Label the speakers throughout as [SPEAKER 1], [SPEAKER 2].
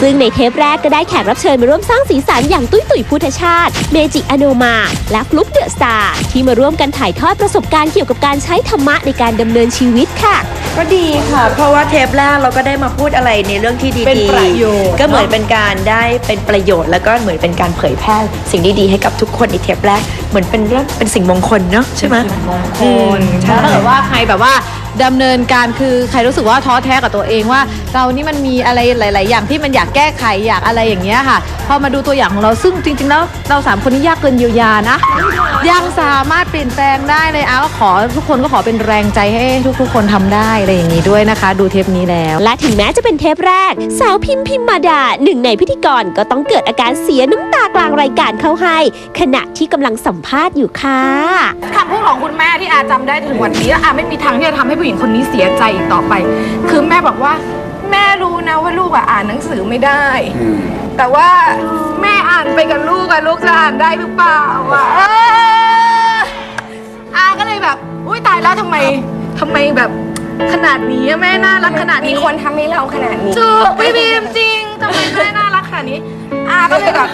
[SPEAKER 1] ซึ่งในเทปแรกก็ได้แขกรับเชิญมาร่วมสร้างสีสันอย่างตุ้ยตุ๋ยพุทธชาติ เมจิอโนมา และฟลุ๊กเดอะสตาร์ที่มาร่วมกันถ่ายทอดประสบการณ์เกี่ยวกับการใช้ธรรมะในการดำเนินชีวิตค่ะ
[SPEAKER 2] ก็ดีค่ะ เพราะว่าเทปแรกเราก็ได้มาพูดอะไรในเรื่องที่ดีๆ
[SPEAKER 3] เป็นประโยชน์
[SPEAKER 2] ก็เหมือนเป็นการได้เป็นประโยชน์ แล้วก็เหมือนเป็นการเผยแพร่สิ่งดีๆให้กับทุกคนในเทปแรกเหมือนเป็นเรื่องเป็นสิ่งมงคลเนาะใช่ไหม
[SPEAKER 3] คน
[SPEAKER 2] ใช่
[SPEAKER 3] ถ้าเกิดว่าใครแบบว่า ดำเนินการคือใครรู้สึกว่าท้อแท้กับตัวเองว่า เรานี่มันมีอะไรหลาย ๆ อย่างที่มันอยากแก้ไขอยากอะไรอย่างเงี้ยค่ะ พอมาดูตัวอย่างของเราซึ่งจริง ๆ แล้วเราสามคนนี้ยากเกินเยียวยานะ ยังสามารถเปลี่ยนแปลงได้เลยอาก็ขอทุกคนก็ขอเป็นแรงใจให้ทุกๆคนทำได้อะไรอย่างนี้ด้วยนะคะ ดูเทปนี้แล้ว
[SPEAKER 1] และถึงแม้จะเป็นเทปแรก สาวพิมพิมมาดาหนึ่งในพิธีกรก็ต้องเกิดอาการเสียน้ำตากลางรายการเข้าให้ ขณะที่กำลังสัมภาษณ์อยู่ค่ะ
[SPEAKER 4] คำพูดของคุณแม่ที่อาจำได้ถึงวันนี้แล้วอาไม่มีทางที่จะทำให้ผู้หญิงคนนี้เสียใจอีกต่อไป คือแม่บอกว่า แม่รู้นะว่าลูกอะอ่านหนังสือไม่ได้แต่ว่าแม่อ่านไปกับลูกอะลูกจะอ่านได้หรือเปล่าอะเอออาก็เลยแบบ อุ้ยตายแล้วทำไมทำไมแบบขนาดนี้อะแม่น่ารักขนาด
[SPEAKER 5] มี
[SPEAKER 4] นี้
[SPEAKER 5] คนทำให้เราขนาดนี้
[SPEAKER 4] จูบพี่บีมจริงทำไมแม่น่ารักขนาดนี้อาก็เลยแบบ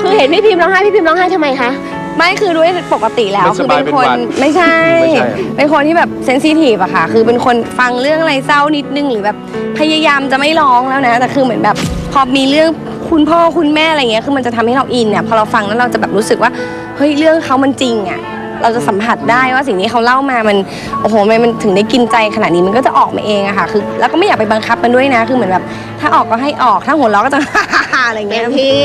[SPEAKER 1] คือเห็นพี่พิมพ์ร้องไห้พี่พิมพ์ร้องไห้ทำไมคะ
[SPEAKER 5] ไม่คือด้วยปกติแล้ว
[SPEAKER 6] ไม่
[SPEAKER 5] คื
[SPEAKER 6] ส
[SPEAKER 5] อ
[SPEAKER 6] บาย
[SPEAKER 5] เป็น
[SPEAKER 6] เป็น
[SPEAKER 5] คน
[SPEAKER 6] หวัด
[SPEAKER 5] ไม่ใช่
[SPEAKER 6] ไม่ใช่
[SPEAKER 5] เป็นคนที่แบบเซนซิทีฟอะค่ะ คือเป็นคนฟังเรื่องอะไรเศร้านิดนึงหรือแบบพยายามจะไม่ร้องแล้วนะแต่คือเหมือนแบบพอมีเรื่องคุณพ่อคุณแม่อะไรเงี้ยคือมันจะทำให้เราอินเนี่ยพอเราฟังแล้วเราจะแบบรู้สึกว่าเฮ้ยเรื่องเขามันจริงอะเราจะสัมผัสได้ว่าสิ่งที่เขาเล่ามามันโอ้โหมันมันถึงได้กินใจขนาดนี้มันก็จะออกมาเองอะค่ะคือแล้วก็ไม่อยากไปบังคับมันด้วยนะ คือเหมือนแบบถ้าออกก็ให้ออกถ้าหัวเราะก็จะ อะไร
[SPEAKER 1] เต็
[SPEAKER 5] เงี้ย
[SPEAKER 1] มที่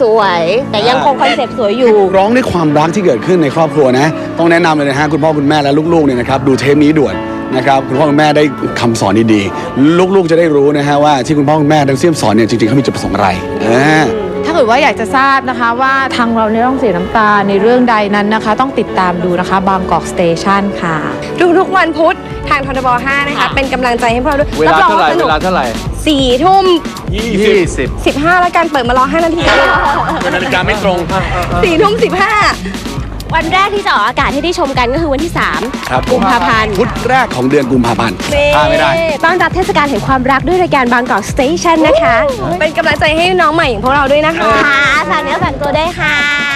[SPEAKER 1] สวยๆ แต่ยังคงคอนเซปต์สวยอยู่
[SPEAKER 6] ร้องด้วยความรักที่เกิดขึ้นในครอบครัวนะ ต้องแนะนำเลยนะฮะคุณพ่อคุณแม่และลูกๆเนี่ยนะครับดูเทปนี้ด่วนนะครับคุณพ่อคุณแม่ได้คำสอนดีๆ ลูกๆจะได้รู้นะฮะว่าที่คุณพ่อคุณแม่ทั้งเสี่ยมสอนเนี่ยจริงๆเขามีจุดประสงค์อะไรอ่า
[SPEAKER 3] ถ้าเกิดว่าอยากจะทราบนะคะว่าทางเราเนี่ยต้องเสียน้ำตาในเรื่องใดนั้นนะคะ ต้องติดตามดูนะคะ บางกอกสเตชันค่ะ
[SPEAKER 5] ทุกทุกๆวันพุธทางททบ 5 นะคะ เป็นกำลังใจให้พวกเราด้วย
[SPEAKER 6] เวลา
[SPEAKER 5] รับรอง
[SPEAKER 6] เท่าไหร่
[SPEAKER 5] ส
[SPEAKER 6] เว
[SPEAKER 5] นุก
[SPEAKER 6] ลาเท่าไหร่
[SPEAKER 5] สี่ทุ่ม
[SPEAKER 6] ยี่สิบ
[SPEAKER 5] สิบห้าแล้วกันเปิดมารอห้านาที
[SPEAKER 6] นาฬิกาไม่ตรง
[SPEAKER 5] สี่ทุ่มสิบห้า
[SPEAKER 1] วันแรกที่จะออกอากาศให้ได้ชมกันก็คือวันที่3
[SPEAKER 6] ครับ
[SPEAKER 1] กุมภาพันธ์
[SPEAKER 6] พุธแรกของเดือนกุมภาพันธ์พลาดไม่ได้
[SPEAKER 1] ต้อนรับเทศกาลแห่งความรักด้วยรายการบางกอกสเตชันนะคะ
[SPEAKER 5] เป็นกำลังใจให้น้องใหม่อย่างพวกเราด้วยนะคะ
[SPEAKER 1] ค่ะฝากเนื้อฝากตัวได้วยค่ะ